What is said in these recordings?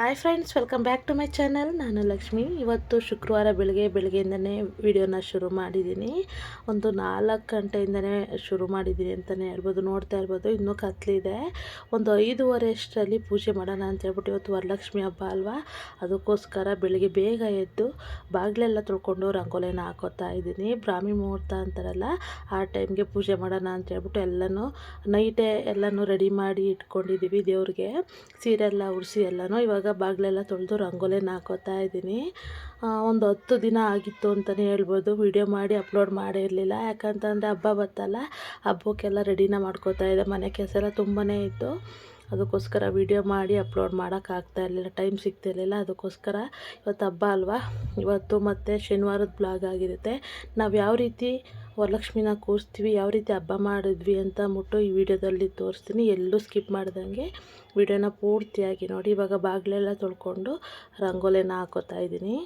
Hi friends welcome back to my channel ನಾನು ಲಕ್ಷ್ಮಿ. ಇವತ್ತು ಶುಕ್ರವಾರ ಬೆಳಗ್ಗೆ, ಬೆಳಗ್ಗೆಯಿಂದನೇ ವಿಡಿಯೋನ ಶುರು ಮಾಡಿದ್ದೀನಿ. ಒಂದು ನಾಲ್ಕು ಗಂಟೆಯಿಂದನೇ ಶುರು ಮಾಡಿದ್ದೀನಿ ಅಂತಲೇ ಹೇಳ್ಬೋದು, ನೋಡ್ತಾ ಇರ್ಬೋದು. ಇನ್ನೂ ಕತ್ಲಿದೆ ಒಂದು ಐದೂವರೆ ಅಷ್ಟರಲ್ಲಿ ಪೂಜೆ ಮಾಡೋಣ ಅಂತ ಹೇಳ್ಬಿಟ್ಟು ಇವತ್ತು ವರಲಕ್ಷ್ಮಿ ಹಬ್ಬ ಅಲ್ವಾ? ಅದಕ್ಕೋಸ್ಕರ ಬೆಳಗ್ಗೆ ಬೇಗ ಎದ್ದು ಬಾಗಿಲೆಲ್ಲ ತೊಳ್ಕೊಂಡು ರಂಗೋಲಿನ ಹಾಕೋತಾ ಇದ್ದೀನಿ. ಬ್ರಾಹ್ಮಿ ಮುಹೂರ್ತ ಅಂತಾರಲ್ಲ, ಆ ಟೈಮ್ಗೆ ಪೂಜೆ ಮಾಡೋಣ ಅಂತ ಹೇಳ್ಬಿಟ್ಟು ಎಲ್ಲನೂ ನೈಟೇ ಎಲ್ಲನೂ ರೆಡಿ ಮಾಡಿ ಇಟ್ಕೊಂಡಿದ್ದೀವಿ ದೇವ್ರಿಗೆ. ಸೀರೆ ಎಲ್ಲ ಉಡಿಸಿ ಎಲ್ಲನೂ ಇವಾಗ ಬಾಗಿಲೆಲ್ಲ ತೊಳೆದು ರಂಗೋಲಿನ ಹಾಕೋತಾ ಇದ್ದೀನಿ. ಒಂದು ಹತ್ತು ದಿನ ಆಗಿತ್ತು ಅಂತಲೇ ಹೇಳ್ಬೋದು. ವಿಡಿಯೋ ಮಾಡಿ ಅಪ್ಲೋಡ್ ಮಾಡಿರಲಿಲ್ಲ. ಯಾಕಂತಂದರೆ ಹಬ್ಬ ಬತ್ತಲ್ಲ. ಹಬ್ಬಕ್ಕೆಲ್ಲ ರೆಡಿನ ಮಾಡ್ಕೋತಾ ಇದೆ ಮನೆ ಕೆಲಸ ಎಲ್ಲ ತುಂಬಾ ಇತ್ತು. ಅದಕ್ಕೋಸ್ಕರ ವಿಡಿಯೋ ಮಾಡಿ ಅಪ್ಲೋಡ್ ಮಾಡೋಕ್ಕಾಗ್ತಾ ಇರಲಿಲ್ಲ ಟೈಮ್ ಸಿಗ್ತಿರ್ಲಿಲ್ಲ ಅದಕ್ಕೋಸ್ಕರ ಇವತ್ತು ಹಬ್ಬ ಅಲ್ವಾ? ಇವತ್ತು ಮತ್ತು ಶನಿವಾರದ ಬ್ಲಾಗ್ ಆಗಿರುತ್ತೆ. ನಾವು ಯಾವ ರೀತಿ ವರಲಕ್ಷ್ಮಿನ ಕೂರಿಸ್ತೀವಿ, ಯಾವ ರೀತಿ ಹಬ್ಬ ಮಾಡಿದ್ವಿ ಅಂತ ಮುಟ್ಟು ಈ ವಿಡಿಯೋದಲ್ಲಿ ತೋರಿಸ್ತೀನಿ. ಎಲ್ಲೂ ಸ್ಕಿಪ್ ಮಾಡ್ದಂಗೆ ವಿಡಿಯೋನ ಪೂರ್ತಿಯಾಗಿ ನೋಡಿ. ಇವಾಗ ಬಾಗಿಲೆಲ್ಲ ತೊಳ್ಕೊಂಡು ರಂಗೋಲಿನ ಹಾಕೋತಾ ಇದ್ದೀನಿ.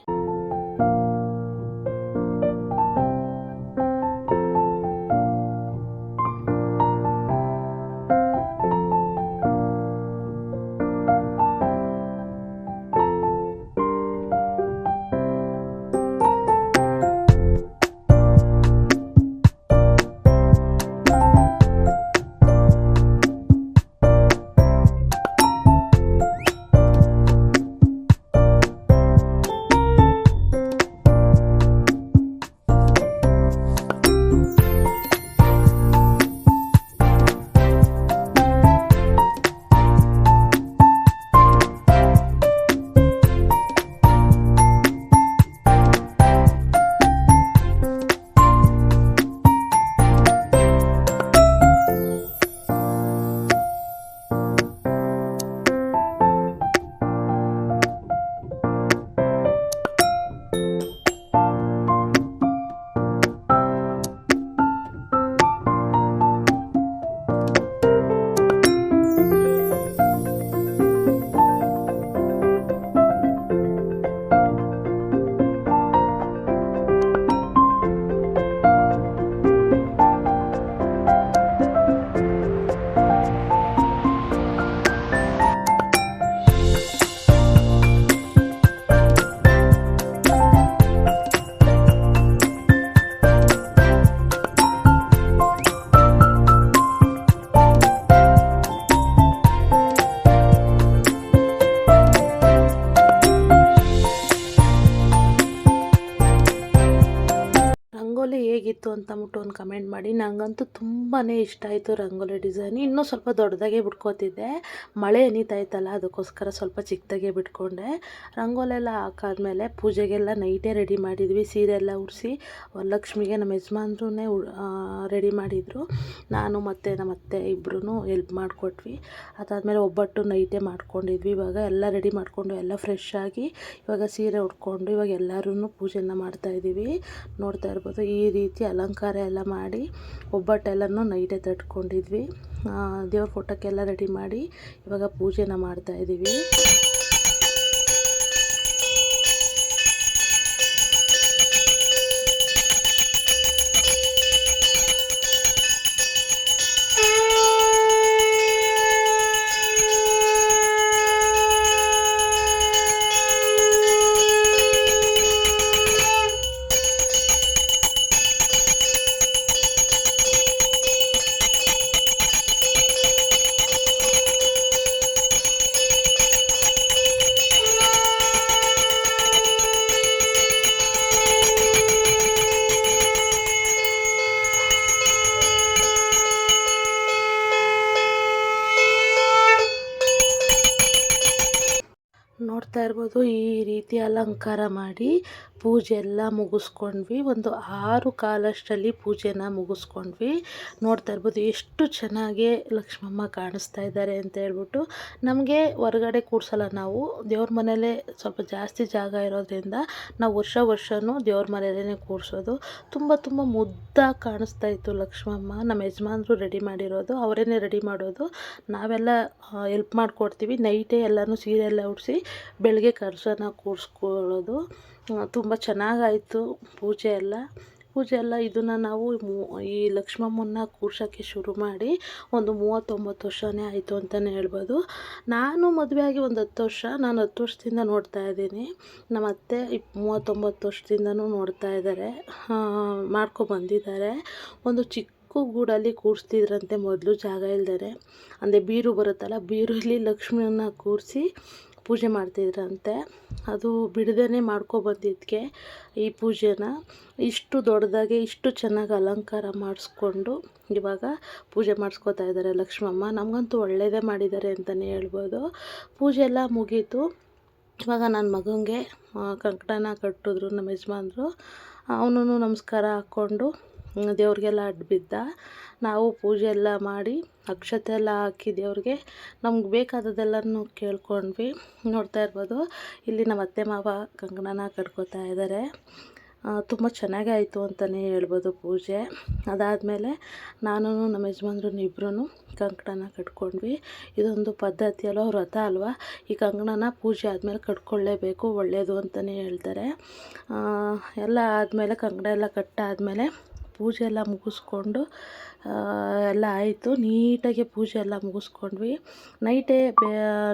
ಅಂತ ಅಂದ್ಬಿಟ್ಟು ಒಂದು ಕಮೆಂಟ್ ಮಾಡಿ. ನನಗಂತೂ ತುಂಬಾ ಇಷ್ಟ ಆಯಿತು ರಂಗೋಲಿ ಡಿಸೈನ್ ಇನ್ನೂ ಸ್ವಲ್ಪ ದೊಡ್ಡದಾಗೆ ಬಿಟ್ಕೋತಿದ್ದೆ. ಮಳೆ ಎನೀತಾ ಇತ್ತಲ್ಲ, ಅದಕ್ಕೋಸ್ಕರ ಸ್ವಲ್ಪ ಚಿಕ್ಕದಾಗೆ ಬಿಟ್ಕೊಂಡೆ. ರಂಗೋಲೆಲ್ಲ ಹಾಕಾದ್ಮೇಲೆ ಪೂಜೆಗೆಲ್ಲ ನೈಟೇ ರೆಡಿ ಮಾಡಿದ್ವಿ. ಸೀರೆ ಎಲ್ಲ ಉಡಿಸಿ ವರಲಕ್ಷ್ಮಿಗೆ ನಮ್ಮ ಯಜಮಾನ್ರೂ ರೆಡಿ ಮಾಡಿದರು. ನಾನು ಮತ್ತು ನಮ್ಮ ಅತ್ತೆ ಇಬ್ಬರೂ ಎಲ್ಪ್ ಮಾಡಿಕೊಟ್ವಿ. ಅದಾದಮೇಲೆ ಒಬ್ಬಟ್ಟು ನೈಟೇ ಮಾಡ್ಕೊಂಡಿದ್ವಿ. ಇವಾಗ ಎಲ್ಲ ರೆಡಿ ಮಾಡಿಕೊಂಡು ಎಲ್ಲ ಫ್ರೆಶ್ ಆಗಿ ಇವಾಗ ಸೀರೆ ಉಟ್ಕೊಂಡು ಇವಾಗ ಎಲ್ಲರೂ ಪೂಜೆನ ಮಾಡ್ತಾಯಿದ್ದೀವಿ ನೋಡ್ತಾ ಇರ್ಬೋದು. ಈ ರೀತಿ ಅಲಂಕಾರ ಎಲ್ಲ ಮಾಡಿ ಒಬ್ಬಟ್ಟೆಲ್ಲನೂ ನೈಟೇ ತಟ್ಕೊಂಡಿದ್ವಿ. ದೇವ್ರ ಫೋಟೋಕ್ಕೆಲ್ಲ ರೆಡಿ ಮಾಡಿ ಇವಾಗ ಪೂಜೆನ ಮಾಡ್ತಾಯಿದ್ದೀವಿ ನೋಡ್ತಾ ಇರ್ಬೋದು ಈ ರೀತಿ ಅಲಂಕಾರ ಮಾಡಿ ಪೂಜೆ ಎಲ್ಲ ಮುಗಿಸ್ಕೊಂಡ್ವಿ. ಒಂದು ಆರು ಕಾಲಷ್ಟರಲ್ಲಿ ಪೂಜೆನ ಮುಗಿಸ್ಕೊಂಡ್ವಿ. ನೋಡ್ತಾ ಇರ್ಬೋದು ಎಷ್ಟು ಚೆನ್ನಾಗಿ ಲಕ್ಷ್ಮಮ್ಮ ಕಾಣಿಸ್ತಾ ಇದ್ದಾರೆ ಅಂತ ಹೇಳ್ಬಿಟ್ಟು ನಮಗೆ ಹೊರಗಡೆ ಕೂಡ್ಸಲ್ಲ ನಾವು. ದೇವ್ರ ಮನೆಯಲ್ಲೇ ಸ್ವಲ್ಪ ಜಾಸ್ತಿ ಜಾಗ ಇರೋದ್ರಿಂದ ನಾವು ವರ್ಷ ವರ್ಷವೂ ದೇವ್ರ ಮನೆಯಲ್ಲೇ ಕೂರಿಸೋದು. ತುಂಬ ತುಂಬ ಮುದ್ದಾಗಿ ಕಾಣಿಸ್ತಾ ಇತ್ತು ಲಕ್ಷ್ಮಮ್ಮ. ನಮ್ಮ ಯಜಮಾನರು ರೆಡಿ ಮಾಡಿರೋದು. ಅವರೇನೆ ರೆಡಿ ಮಾಡೋದು. ನಾವೆಲ್ಲ ಹೆಲ್ಪ್ ಮಾಡಿಕೊಡ್ತೀವಿ. ನೈಟೇ ಎಲ್ಲನೂ ಸೀರೆ ಎಲ್ಲ ಉಡಿಸಿ ಬೆಳಗ್ಗೆ ಕರ್ಸನ ಕೂರಿಸ್ಕೊಳ್ಳೋದು ತುಂಬ ಚೆನ್ನಾಗಾಯಿತು ಪೂಜೆ ಎಲ್ಲ. ಪೂಜೆ ಎಲ್ಲ ಇದನ್ನು ನಾವು ಈ ಲಕ್ಷ್ಮಮ್ಮನ್ನ ಕೂರ್ಸೋಕ್ಕೆ ಶುರು ಮಾಡಿ ಒಂದು ಮೂವತ್ತೊಂಬತ್ತು ವರ್ಷವೇ ಆಯಿತು ಅಂತಲೇ ಹೇಳ್ಬೋದು. ನಾನು ಮದುವೆಯಾಗಿ ಒಂದು ಹತ್ತು ವರ್ಷ, ನಾನು ಹತ್ತು ವರ್ಷದಿಂದ ನೋಡ್ತಾ ಇದ್ದೀನಿ. ನಮ್ಮ ಅತ್ತೆ ಇಪ್, ಮೂವತ್ತೊಂಬತ್ತು ವರ್ಷದಿಂದನೂ ನೋಡ್ತಾ ಇದ್ದಾರೆ. ಮಾಡ್ಕೊಬಂದಿದ್ದಾರೆ ಒಂದು ಚಿಕ್ಕ ಗೂಡಲ್ಲಿ ಕೂರಿಸ್ತಿದ್ರಂತೆ ಮೊದಲು ಜಾಗ ಇಲ್ದರೆ ಅಂದರೆ ಬೀರು ಬರುತ್ತಲ್ಲ, ಬೀರಲ್ಲಿ ಲಕ್ಷ್ಮಿಯನ್ನ ಕೂರಿಸಿ ಪೂಜೆ ಮಾಡ್ತಿದ್ರಂತೆ. ಅದು ಬಿಡದೇ ಮಾಡ್ಕೊಬಂದಿದ್ದಕ್ಕೆ ಈ ಪೂಜೆನ. ಇಷ್ಟು ದೊಡ್ಡದಾಗಿ ಇಷ್ಟು ಚೆನ್ನಾಗಿ ಅಲಂಕಾರ ಮಾಡಿಸ್ಕೊಂಡು ಇವಾಗ ಪೂಜೆ ಮಾಡಿಸ್ಕೊತಾ ಇದ್ದಾರೆ ಲಕ್ಷ್ಮಮ್ಮ. ನಮಗಂತೂ ಒಳ್ಳೆಯದೇ ಮಾಡಿದ್ದಾರೆ ಅಂತಲೇ ಹೇಳ್ಬೋದು. ಪೂಜೆ ಎಲ್ಲ ಮುಗೀತು. ಇವಾಗ ನನ್ನ ಮಗನಿಗೆ ಕಂಕಣನ ಕಟ್ಟಿದ್ರು, ನಮ್ಮ ಯಜಮಾನ್ರು. ಅವನು ನಮಸ್ಕಾರ ಹಾಕ್ಕೊಂಡು ದೇವ್ರಿಗೆಲ್ಲ ಅಡ್ಡ ಬಿದ್ದ ನಾವು ಪೂಜೆ ಎಲ್ಲ ಮಾಡಿ ಅಕ್ಷತೆ ಎಲ್ಲ ಹಾಕಿ ದೇವ್ರಿಗೆ. ನಮ್ಗೆ ಬೇಕಾದದ್ದೆಲ್ಲನೂ ಕೇಳ್ಕೊಂಡ್ವಿ. ನೋಡ್ತಾ ಇರ್ಬೋದು, ಇಲ್ಲಿ ನಮ್ಮ ಅತ್ತೆ ಮಾವ ಕಂಕಣನ ಕಟ್ಕೋತಾ ಇದ್ದಾರೆ ತುಂಬ ಚೆನ್ನಾಗೇ ಆಯಿತು ಅಂತಲೇ ಹೇಳ್ಬೋದು ಪೂಜೆ. ಅದಾದಮೇಲೆ ನಾನು ನಮ್ಮ ಯಜಮಾನ್ರು ಇಬ್ಬರೂ ಕಂಕಣನ ಕಟ್ಕೊಂಡ್ವಿ. ಇದೊಂದು ಪದ್ಧತಿ ಅಲ್ವ, ವ್ರತ ಅಲ್ವಾ? ಈ ಕಂಕಣನ ಪೂಜೆ ಆದಮೇಲೆ ಕಟ್ಕೊಳ್ಳೇಬೇಕು ಒಳ್ಳೆಯದು ಅಂತಲೇ ಹೇಳ್ತಾರೆ. ಎಲ್ಲ ಆದಮೇಲೆ ಕಂಕಣ ಎಲ್ಲ ಕಟ್ಟಾದಮೇಲೆ ಪೂಜೆ ಎಲ್ಲ ಮುಗಿಸ್ಕೊಂಡು ಎಲ್ಲ ಆಯಿತು. ನೀಟಾಗಿ ಪೂಜೆ ಎಲ್ಲ ಮುಗಿಸ್ಕೊಂಡ್ವಿ. ನೈಟೇ ಬೇ,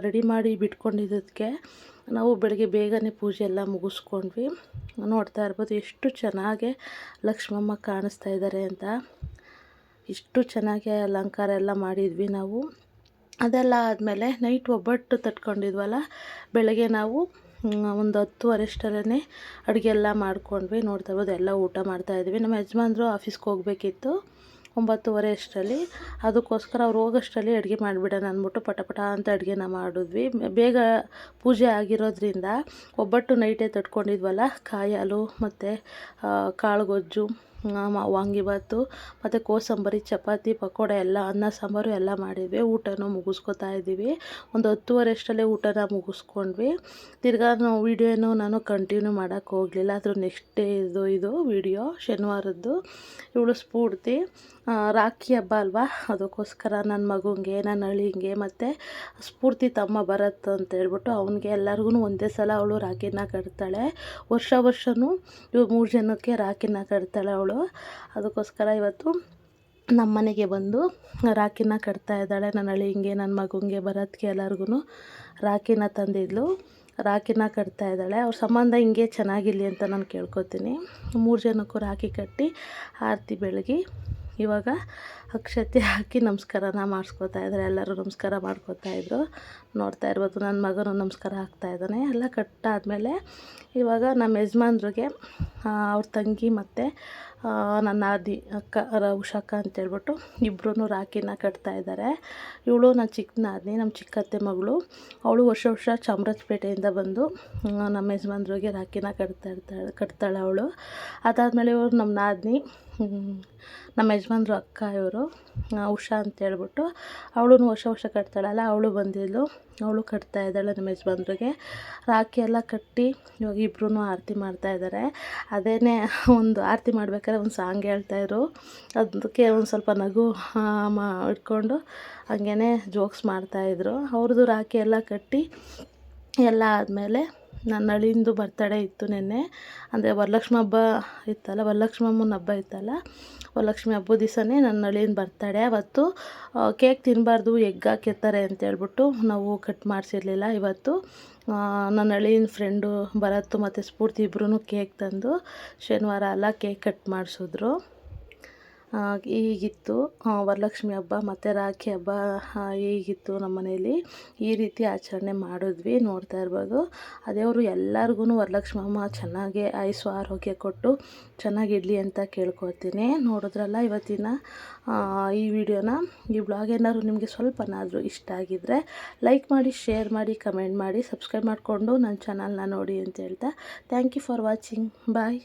ರೆಡಿ ಮಾಡಿ ಬಿಟ್ಕೊಂಡಿದ್ದಕ್ಕೆ ನಾವು ಬೆಳಗ್ಗೆ ಬೇಗನೆ ಪೂಜೆ ಎಲ್ಲ ಮುಗಿಸ್ಕೊಂಡ್ವಿ. ನೋಡ್ತಾ ಇರ್ಬೋದು ಎಷ್ಟು ಚೆನ್ನಾಗೆ ಲಕ್ಷ್ಮಮ್ಮ ಕಾಣಿಸ್ತಾ ಇದ್ದಾರೆ ಅಂತ. ಇಷ್ಟು ಚೆನ್ನಾಗಿ ಅಲಂಕಾರ ಎಲ್ಲ ಮಾಡಿದ್ವಿ ನಾವು. ಅದೆಲ್ಲ ಆದಮೇಲೆ ನೈಟ್ ಒಬ್ಬಟ್ಟು ತಟ್ಕೊಂಡಿದ್ವಲ್ಲ, ಬೆಳಗ್ಗೆ ನಾವು ಒಂದು ಹತ್ತುವರೆ ಅಷ್ಟರಲ್ಲೇ ಅಡುಗೆ ಎಲ್ಲ ಮಾಡ್ಕೊಂಡ್ವಿ, ನೋಡ್ತಾ ಇರ್ಬೋದು, ಎಲ್ಲ ಊಟ ಮಾಡ್ತಾಯಿದ್ವಿ ನಮ್ಮ ಯಜಮಾನ್ರು ಆಫೀಸ್ಗೆ ಹೋಗಬೇಕಿತ್ತು ಒಂಬತ್ತುವರೆ ಅಷ್ಟರಲ್ಲಿ. ಅದಕ್ಕೋಸ್ಕರ ಅವ್ರು ಹೋಗೋಷ್ಟರಲ್ಲಿ ಅಡುಗೆ ಮಾಡಿಬಿಡೋಣ ಅಂದ್ಬಿಟ್ಟು ಪಟ ಪಟ ಅಂತ ಅಡುಗೆನ ಮಾಡಿದ್ವಿ. ಬೇಗ ಪೂಜೆ ಆಗಿರೋದ್ರಿಂದ ಒಬ್ಬಟ್ಟು ನೈಟೇ ತಟ್ಕೊಂಡಿದ್ವಲ್ಲ, ಕಾಯಿ ಹಾಲು ಮತ್ತು ಕಾಳು ವಾಂಗಿಬಾತು ಮತ್ತು ಕೋಸಂಬರಿ, ಚಪಾತಿ, ಪಕೋಡ ಎಲ್ಲ, ಅನ್ನ, ಸಾಂಬಾರು ಎಲ್ಲ ಮಾಡಿದ್ವಿ. ಊಟನೂ ಮುಗಿಸ್ಕೊತಾ ಇದ್ದೀವಿ. ಒಂದು ಹತ್ತುವರೆ ಅಷ್ಟರಲ್ಲೇ ಊಟನ ಮುಗಿಸ್ಕೊಂಡ್ವಿ. ತಿರ್ಗಾ ನಾವು ವೀಡಿಯೋನು ನಾನು ಕಂಟಿನ್ಯೂ ಮಾಡೋಕ್ಕೆ ಹೋಗಲಿಲ್ಲ. ಅದ್ರ ನೆಕ್ಸ್ಟ್ ಡೇ ಇದು ಇದು ವೀಡಿಯೋ ಶನಿವಾರದ್ದು. ಇವಳು ಸ್ಫೂರ್ತಿ. ರಾಖಿ ಹಬ್ಬ ಅಲ್ವಾ? ಅದಕ್ಕೋಸ್ಕರ ನನ್ನ ಮಗುಂಗೆ, ನನ್ನ ಅಳಿಂಗೆ, ಮತ್ತು ಸ್ಫೂರ್ತಿ ತಮ್ಮ ಭರತ್ ಅಂತ ಹೇಳ್ಬಿಟ್ಟು ಅವನಿಗೆ ಎಲ್ಲರಿಗೂ ಒಂದೇ ಸಲ ಅವಳು ರಾಖಿನ ಕಟ್ತಾಳೆ. ವರ್ಷ ವರ್ಷವೂ ಇವ್ರು ಮೂರು ಜನಕ್ಕೆ ರಾಖಿನ ಕಟ್ತಾಳೆ ಅವಳು. ಅದಕ್ಕೋಸ್ಕರ ಇವತ್ತು ನಮ್ಮ ಮನೆಗೆ ಬಂದು ರಾಖಿನ ಕಟ್ತಾ ಇದ್ದಾಳೆ. ನನ್ನ ಅಳಿಂಗೆ ನನ್ನ ಮಗುಂಗೆ ಭರತ್ಗೆ ಎಲ್ಲರಿಗೂ ರಾಖಿನ ತಂದಿದ್ಲು. ರಾಖಿನ ಕಟ್ತಾ ಇದ್ದಾಳೆ. ಅವ್ರ ಸಂಬಂಧ ಹಿಂಗೆ ಚೆನ್ನಾಗಿರಲಿ ಅಂತ ನಾನು ಕೇಳ್ಕೊತೀನಿ. ಮೂರು ಜನಕ್ಕೂ ರಾಖಿ ಕಟ್ಟಿ, ಆರತಿ ಬೆಳಗಿ ಇವಾಗ ಅಕ್ಷತೆ ಹಾಕಿ ನಮಸ್ಕಾರನ ಮಾಡಿಸ್ಕೊತಾ ಇದ್ದಾರೆ. ಎಲ್ಲರೂ ನಮಸ್ಕಾರ ಮಾಡ್ಕೋತಾ ಇದ್ರು. ನೋಡ್ತಾ ಇರ್ಬೋದು ನನ್ನ ಮಗನು ನಮಸ್ಕಾರ ಹಾಕ್ತಾ ಇದ್ದಾನೆ. ಎಲ್ಲ ಕಟ್ಟಾದಮೇಲೆ ಇವಾಗ ನಮ್ಮ ಯಜಮಾನ್ರಿಗೆ ಅವ್ರ ತಂಗಿ ಮತ್ತು ನನ್ನ ಆದಿ, ಅಕ್ಕ ರ ಉಷಾಕ್ಕ ಅಂತೇಳ್ಬಿಟ್ಟು ಇಬ್ಬರೂ ರಾಖಿನ ಕಟ್ತಾ ಇದ್ದಾರೆ. ಇವಳು ನನ್ನ ಚಿಕ್ಕ ನಾದಿನಿ ನಮ್ಮ ಚಿಕ್ಕತ್ತೆ ಮಗಳು. ಅವಳು ವರ್ಷ ವರ್ಷ ಚಾಮರಾಜಪೇಟೆಯಿಂದ ಬಂದು ನಮ್ಮ ಯಜಮಾನ್ರಿಗೆ ರಾಖಿನ ಕಟ್ತಾ ಇರ್ತಾಳೆ, ಕಟ್ತಾಳೆ ಅವಳು. ಅದಾದಮೇಲೆ ಇವರು ನಮ್ಮ ನಾದಿನಿ ನಮ್ಮ ಯಜಮಾನ್ರು ಅಕ್ಕ, ಇವರು ಉಷಾ ಅಂತೇಳ್ಬಿಟ್ಟು ಅವಳು ವರ್ಷ ವರ್ಷ ಕಟ್ತಾಳಲ್ಲ, ಅವಳು ಬಂದಿದ್ಲು ಅವಳು ಕಟ್ತಾ ಇದ್ದಾಳೆ ನಮ್ಮ ಯಜಮಾನ್ರಿಗೆ. ರಾಖಿ ಎಲ್ಲ ಕಟ್ಟಿ ಇವಾಗ ಇಬ್ಬರೂ ಆರತಿ ಮಾಡ್ತಾ ಇದ್ದಾರೆ. ಅದೇನೇ ಒಂದು ಆರತಿ ಮಾಡ್ಬೇಕಾದ್ರೆ ಒಂದು ಸಾಂಗ್ ಹೇಳ್ತಾಯಿದ್ರು ಅದಕ್ಕೆ ಒಂದು ಸ್ವಲ್ಪ ನಗು ಮಾ, ಇಟ್ಕೊಂಡು ಹಂಗೇ ಜೋಕ್ಸ್ ಮಾಡ್ತಾಯಿದ್ರು ಅವ್ರದ್ದು ರಾಖಿ ಎಲ್ಲ ಕಟ್ಟಿ ಎಲ್ಲ ಆದಮೇಲೆ ನನ್ನ ಅಳಿಂದು ಬರ್ತಡೇ ಇತ್ತು ನೆನ್ನೆ. ಅಂದರೆ ವರಲಕ್ಷ್ಮಿ ಹಬ್ಬ ಇತ್ತಲ್ಲ ವರಲಕ್ಷ್ಮಮ್ಮನ ಹಬ್ಬ ಇತ್ತಲ್ಲ. ವರಲಕ್ಷ್ಮಿ ಹಬ್ಬದ ದಿವಸನೇ ನನ್ನ ಅಳಿಂದು ಬರ್ತಡೇ ಅವತ್ತು ಕೇಕ್ ತಿನ್ನಬಾರ್ದು ಎಗ್ ಹಾಕಿರ್ತಾರೆ ಅಂತೇಳ್ಬಿಟ್ಟು ನಾವು ಕಟ್ ಮಾಡಿಸಿರ್ಲಿಲ್ಲ ಇವತ್ತು. ನನ್ನ ಅಳಿನ ಫ್ರೆಂಡು ಭರತ್ ಮತ್ತು ಸ್ಫೂರ್ತಿ ಇಬ್ಬರೂ ಕೇಕ್ ತಂದು ಶನಿವಾರ ಅಲ್ಲ ಕೇಕ್ ಕಟ್ ಮಾಡಿಸಿದ್ರು. ಹೀಗಿತ್ತು. ವರಲಕ್ಷ್ಮಿ ಹಬ್ಬ ಮತ್ತು ರಾಖಿ ಹಬ್ಬ ಹೀಗಿತ್ತು ನಮ್ಮ ಮನೆಯಲ್ಲಿ. ಈ ರೀತಿ ಆಚರಣೆ ಮಾಡಿದ್ವಿ, ನೋಡ್ತಾ ಇರ್ಬೋದು. ಅದೇವರು ಎಲ್ಲರಿಗೂ ವರಲಕ್ಷ್ಮಿ ಅಮ್ಮ ಚೆನ್ನಾಗಿ ಆಯುಸ್ಸು ಆರೋಗ್ಯ ಕೊಟ್ಟು ಚೆನ್ನಾಗಿಡಲಿ ಅಂತ ಕೇಳ್ಕೊತೀನಿ ನೋಡಿದ್ರಲ್ಲ ಇವತ್ತಿನ ಈ ವಿಡಿಯೋನ. ಈ ಬ್ಲಾಗ್ ಏನಾದ್ರು ನಿಮಗೆ ಸ್ವಲ್ಪನಾದರೂ ಇಷ್ಟ ಆಗಿದ್ದರೆ ಲೈಕ್ ಮಾಡಿ, ಶೇರ್ ಮಾಡಿ, ಕಮೆಂಟ್ ಮಾಡಿ, ಸಬ್ಸ್ಕ್ರೈಬ್ ಮಾಡಿಕೊಂಡು ನನ್ನ ಚಾನಲ್ನ ನೋಡಿ ಅಂತ ಹೇಳ್ತಾ. Thank you for watching. Bye.